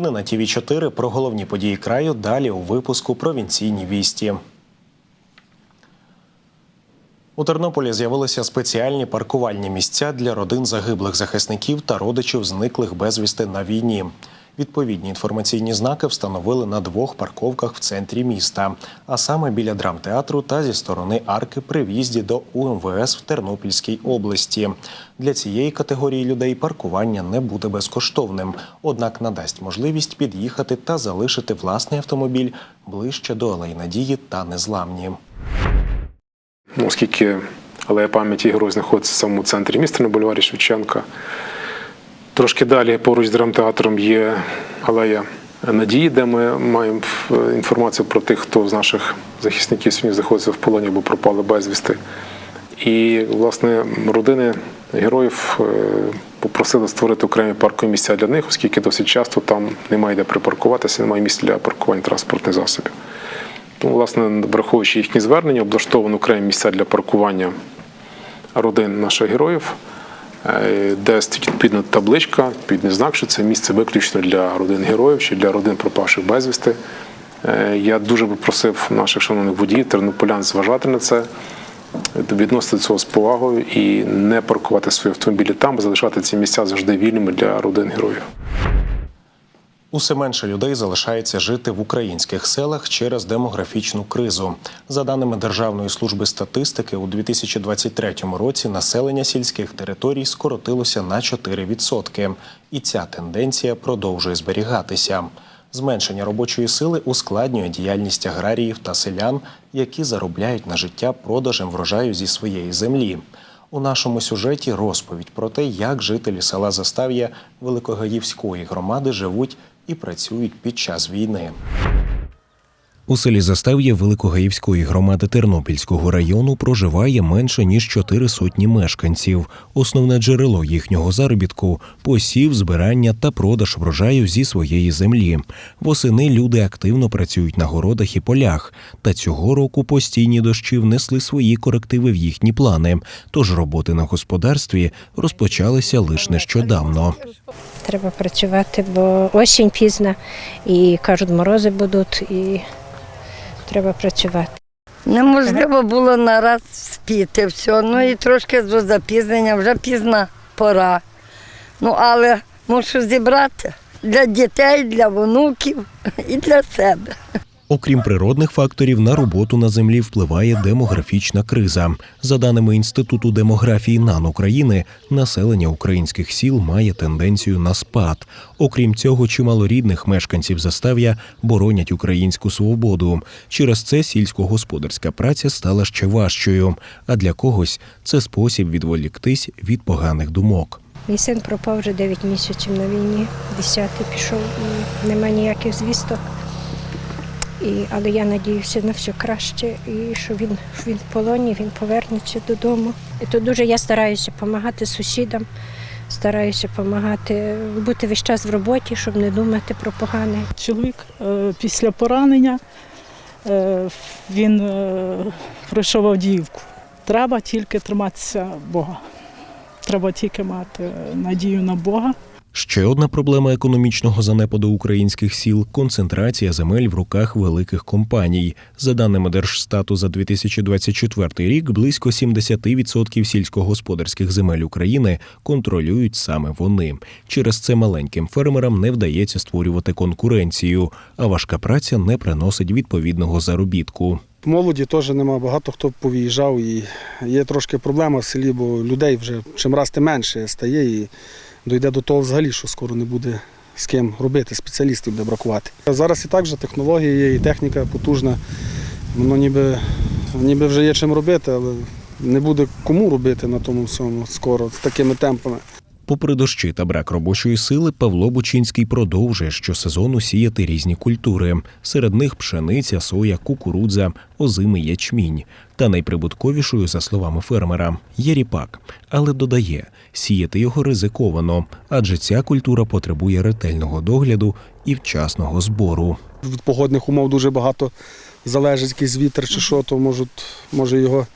Новини на ТІВІ 4 про головні події краю далі у випуску Провінційні вісті. У Тернополі з'явилися спеціальні паркувальні місця для родин загиблих захисників та родичів зниклих безвісти на війні. Відповідні інформаційні знаки встановили на двох парковках в центрі міста, а саме біля драмтеатру та зі сторони арки при в'їзді до УМВС в Тернопільській області. Для цієї категорії людей паркування не буде безкоштовним, однак надасть можливість під'їхати та залишити власний автомобіль ближче до Алеї Надії та Незламні. Оскільки алея пам'яті герой знаходиться в самому центрі міста на бульварі Шевченка. Трошки далі поруч з драмтеатром є алея Надії, де ми маємо е, інформацію про тих, хто з наших захисників сьогодні знаходиться в полоні або пропали безвісти. І, власне, родини героїв е, попросили створити окремі паркові місця для них, оскільки досить часто там немає де припаркуватися, немає місця для паркування транспортних засобів. Тому, власне, враховуючи їхні звернення, облаштовано окремі місця для паркування родин наших героїв, де стоїть відповідна табличка, відповідний знак, що це місце виключно для родин героїв чи для родин пропавших безвісти. Е, Я дуже би просив наших шановних водіїв, тернополян зважати на це, відносити цього з повагою і не паркувати свої автомобілі там, бо залишати ці місця завжди вільними для родин героїв. Усе менше людей залишається жити в українських селах через демографічну кризу. За даними Державної служби статистики, у 2023 році населення сільських територій скоротилося на 4%. І ця тенденція продовжує зберігатися. Зменшення робочої сили ускладнює діяльність аграріїв та селян, які заробляють на життя продажем врожаю зі своєї землі. У нашому сюжеті розповідь про те, як жителі села Застав'я Великогаївської громади живуть і працюють під час війни. У селі Застав'я Великогаївської громади Тернопільського району проживає менше ніж чотири сотні мешканців. Основне джерело їхнього заробітку посів, збирання та продаж врожаю зі своєї землі. Восени люди активно працюють на городах і полях. Та цього року постійні дощі внесли свої корективи в їхні плани. Тож роботи на господарстві розпочалися лише нещодавно. Треба працювати, бо осінь пізна і кажуть, морози будуть, і треба працювати. Неможливо було нараз спіти все. Ну і трошки з запізнення, вже пізна пора. Ну, але мушу зібрати для дітей, для онуків і для себе. Окрім природних факторів, на роботу на землі впливає демографічна криза. За даними Інституту демографії НАН України, населення українських сіл має тенденцію на спад. Окрім цього, чимало рідних мешканців застав'я боронять українську свободу. Через це сільськогосподарська праця стала ще важчою. А для когось це спосіб відволіктись від поганих думок. Мій син пропав вже 9 місяців на війні, 10 пішов і нема ніяких звісток. І, але я надіюся на все краще, і що він, він в полоні, він повернеться додому. І то дуже я стараюся допомагати сусідам, стараюся допомагати, бути весь час в роботі, щоб не думати про погане. Чоловік е, після поранення е, він е, пройшов Авдіївку. Треба тільки триматися Бога. Треба тільки мати надію на Бога. Ще одна проблема економічного занепаду українських сіл концентрація земель в руках великих компаній. За даними Держстату за 2024 рік, близько 70% сільськогосподарських земель України контролюють саме вони. Через це маленьким фермерам не вдається створювати конкуренцію, а важка праця не приносить відповідного заробітку. Молоді теж нема, багато хто повиїжджав і є трошки проблема в селі, бо людей вже чим раз менше стає і дійде до того взагалі, що скоро не буде з ким робити, спеціалістів буде бракувати. Зараз і так вже технології є, і техніка потужна, воно ніби, ніби вже є чим робити, але не буде кому робити на тому всьому скоро з такими темпами. Попри дощі та брак робочої сили, Павло Бучинський продовжує щосезону сіяти різні культури. Серед них пшениця, соя, кукурудза, озимий ячмінь. Та найприбутковішою, за словами фермера, є ріпак. Але додає, сіяти його ризиковано, адже ця культура потребує ретельного догляду і вчасного збору. Від погодних умов дуже багато залежить, якийсь вітер чи що, то можуть, може його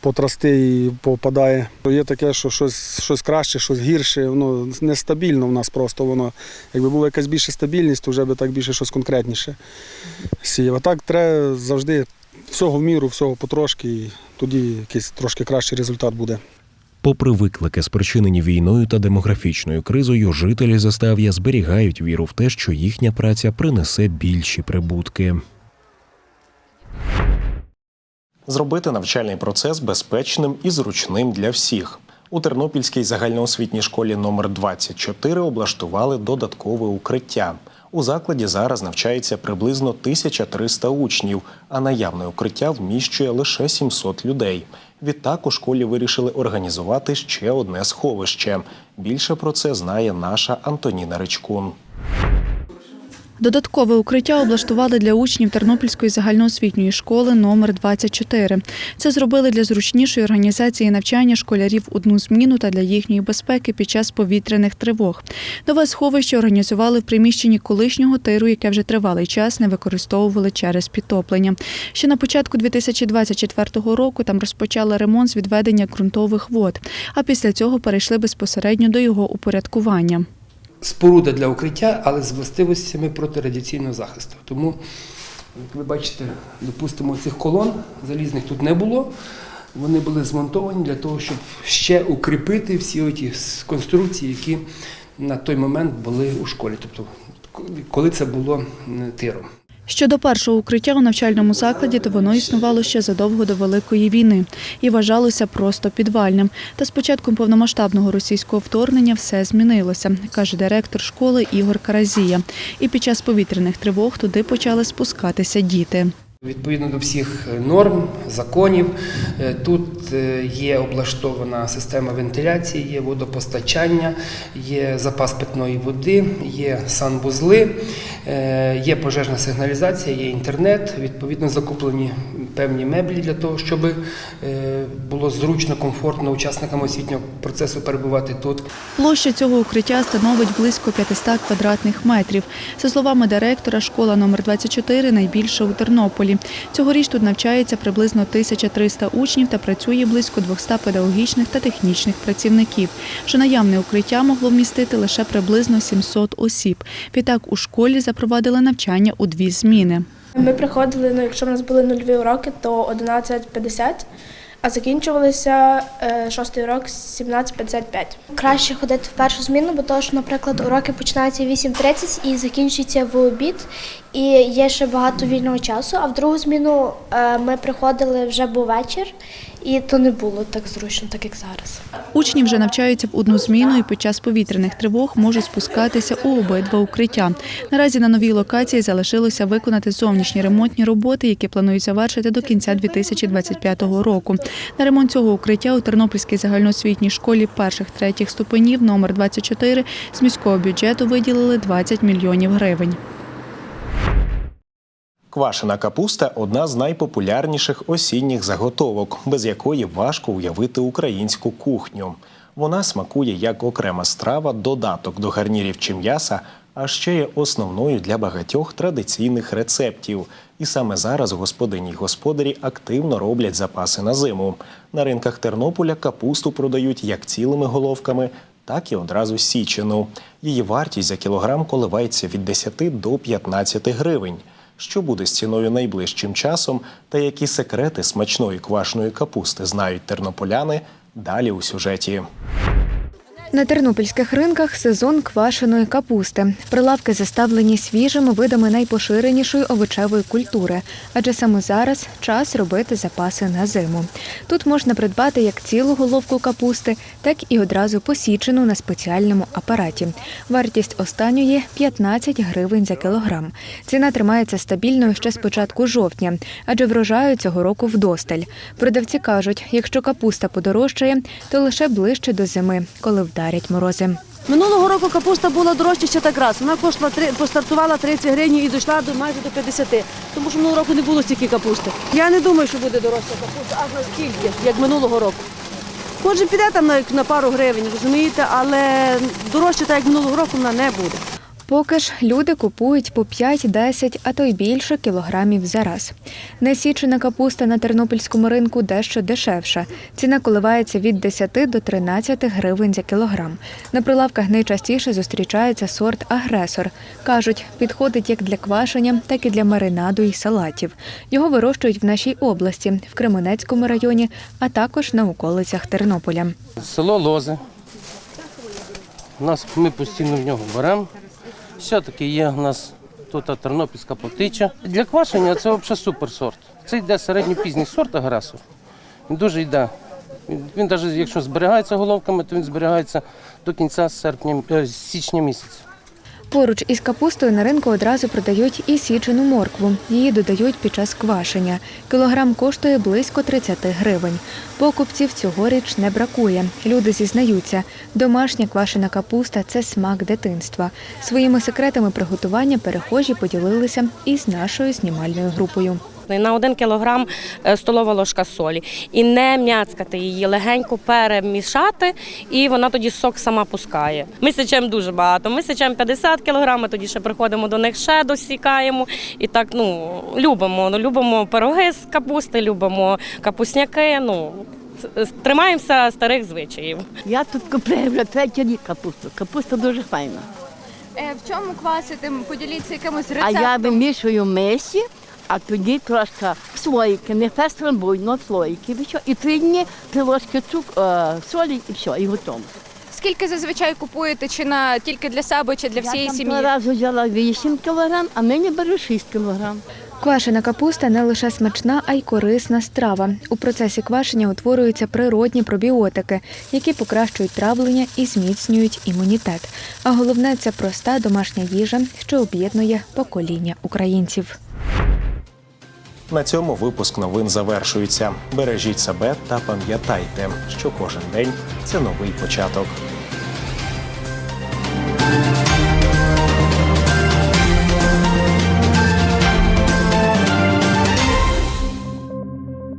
потрасти і попадає. Є таке, що щось, щось краще, щось гірше, воно нестабільно в нас просто воно. Якби була якась більша стабільність, то вже би так більше щось конкретніше сіяв. А так треба завжди всього в міру, всього потрошки, і тоді якийсь трошки кращий результат буде. Попри виклики, спричинені війною та демографічною кризою, жителі застав'я зберігають віру в те, що їхня праця принесе більші прибутки. Зробити навчальний процес безпечним і зручним для всіх. У Тернопільській загальноосвітній школі номер 24 облаштували додаткове укриття. У закладі зараз навчається приблизно 1300 учнів, а наявне укриття вміщує лише 700 людей. Відтак у школі вирішили організувати ще одне сховище. Більше про це знає наша Антоніна Ричкун. Додаткове укриття облаштували для учнів Тернопільської загальноосвітньої школи номер 24. Це зробили для зручнішої організації навчання школярів одну зміну та для їхньої безпеки під час повітряних тривог. Нове сховище організували в приміщенні колишнього тиру, яке вже тривалий час не використовували через підтоплення. Ще на початку 2024 року там розпочали ремонт з відведення ґрунтових вод, а після цього перейшли безпосередньо до його упорядкування. Споруда для укриття, але з властивостями протирадіаційного захисту. Тому, як ви бачите, допустимо, цих колон залізних тут не було. Вони були змонтовані для того, щоб ще укріпити всі ті конструкції, які на той момент були у школі, тобто коли це було тиром. Щодо першого укриття у навчальному закладі, то воно існувало ще задовго до Великої війни і вважалося просто підвальним. Та з початком повномасштабного російського вторгнення все змінилося, каже директор школи Ігор Каразія. І під час повітряних тривог туди почали спускатися діти. Відповідно до всіх норм, законів, е, тут е, є облаштована система вентиляції, є водопостачання, є запас питної води, є санвузли, е, є пожежна сигналізація, є інтернет. Відповідно, закуплені певні меблі для того, щоб е, було зручно, комфортно учасникам освітнього процесу перебувати тут. Площа цього укриття становить близько 500 квадратних метрів. За словами директора, школа номер 24 найбільша у Тернополі. Цьогоріч тут навчається приблизно 1300 учнів та працює близько 200 педагогічних та технічних працівників. Вже наявне укриття могло вмістити лише приблизно 700 осіб. Відтак у школі запровадили навчання у дві зміни. Ми приходили, ну якщо в нас були нульові уроки, то 11.50, а закінчувалися е, шостий урок 17.55. Краще ходити в першу зміну, бо то, що, наприклад, уроки починаються в 8.30 і закінчуються в обід, і є ще багато вільного часу. А в другу зміну е, ми приходили вже був вечір, і то не було так зручно, так як зараз. Учні вже навчаються в одну зміну і під час повітряних тривог можуть спускатися у обидва укриття. Наразі на новій локації залишилося виконати зовнішні ремонтні роботи, які планують завершити до кінця 2025 року. На ремонт цього укриття у Тернопільській загальноосвітній школі перших третіх ступенів номер 24 з міського бюджету виділили 20 мільйонів гривень. Квашена капуста одна з найпопулярніших осінніх заготовок, без якої важко уявити українську кухню. Вона смакує як окрема страва, додаток до гарнірів чи м'яса, а ще є основною для багатьох традиційних рецептів. І саме зараз господині й господарі активно роблять запаси на зиму. На ринках Тернополя капусту продають як цілими головками, так і одразу січену. Її вартість за кілограм коливається від 10 до 15 гривень. Що буде з ціною найближчим часом та які секрети смачної квашної капусти знають тернополяни? Далі у сюжеті. На тернопільських ринках сезон квашеної капусти. Прилавки заставлені свіжими видами найпоширенішої овочевої культури, адже саме зараз час робити запаси на зиму. Тут можна придбати як цілу головку капусти, так і одразу посічену на спеціальному апараті. Вартість останньої 15 гривень за кілограм. Ціна тримається стабільною ще з початку жовтня, адже врожаю цього року вдосталь. Продавці кажуть, якщо капуста подорожчає, то лише ближче до зими, коли вдарять морози. Минулого року капуста була дорожча ще так раз. Вона коштувала постартувала 30 гривень і дійшла до майже до 50. Тому що минулого року не було стільки капусти. Я не думаю, що буде дорожча капуста аж настільки, як минулого року. Може, піде там на, на пару гривень, розумієте, але дорожче, так як минулого року, вона не буде. Поки ж люди купують по 5-10, а то й більше кілограмів за раз. Несічена капуста на тернопільському ринку дещо дешевша. Ціна коливається від 10 до 13 гривень за кілограм. На прилавках найчастіше зустрічається сорт агресор. Кажуть, підходить як для квашення, так і для маринаду і салатів. Його вирощують в нашій області, в Кременецькому районі, а також на околицях Тернополя. Село Лози. Нас ми постійно в нього беремо. Все-таки є у нас тут тернопільська потича. Для квашення це взагалі супер сорт. Це йде середньопізній сорт агресу. Він дуже йде. Він, він навіть якщо зберігається головками, то він зберігається до кінця серпня, е, січня місяця. Поруч із капустою на ринку одразу продають і січену моркву. Її додають під час квашення. Кілограм коштує близько 30 гривень. Покупців цьогоріч не бракує. Люди зізнаються, домашня квашена капуста це смак дитинства. Своїми секретами приготування перехожі поділилися із нашою знімальною групою. На один кілограм е, столова ложка солі. І не м'яцкати її, легенько перемішати, і вона тоді сок сама пускає. Ми сечемо дуже багато. Ми сечемо 50 кілограм, ми тоді ще приходимо до них, ще досікаємо. І так ну, любимо. Ну, любимо пироги з капусти, любимо капусняки. Ну, тримаємося старих звичаїв. Я тут купляю вже третій рік капусту. Капуста дуже файна. В чому квасити? Поділіться якимось А я вимішую в мисі, а тоді трошки слоїки, не фест рамбуй, але слоїки. І все. І три дні три ложки цук, е, солі і все, і готово. Скільки зазвичай купуєте? Чи на тільки для себе, чи для я там того разу взяла 8 кілограм, а нині беру 6 кілограм. Квашена капуста не лише смачна, а й корисна страва. У процесі квашення утворюються природні пробіотики, які покращують травлення і зміцнюють імунітет. А головне це проста домашня їжа, що об'єднує покоління українців. На цьому випуск новин завершується. Бережіть себе та пам'ятайте, що кожен день це новий початок.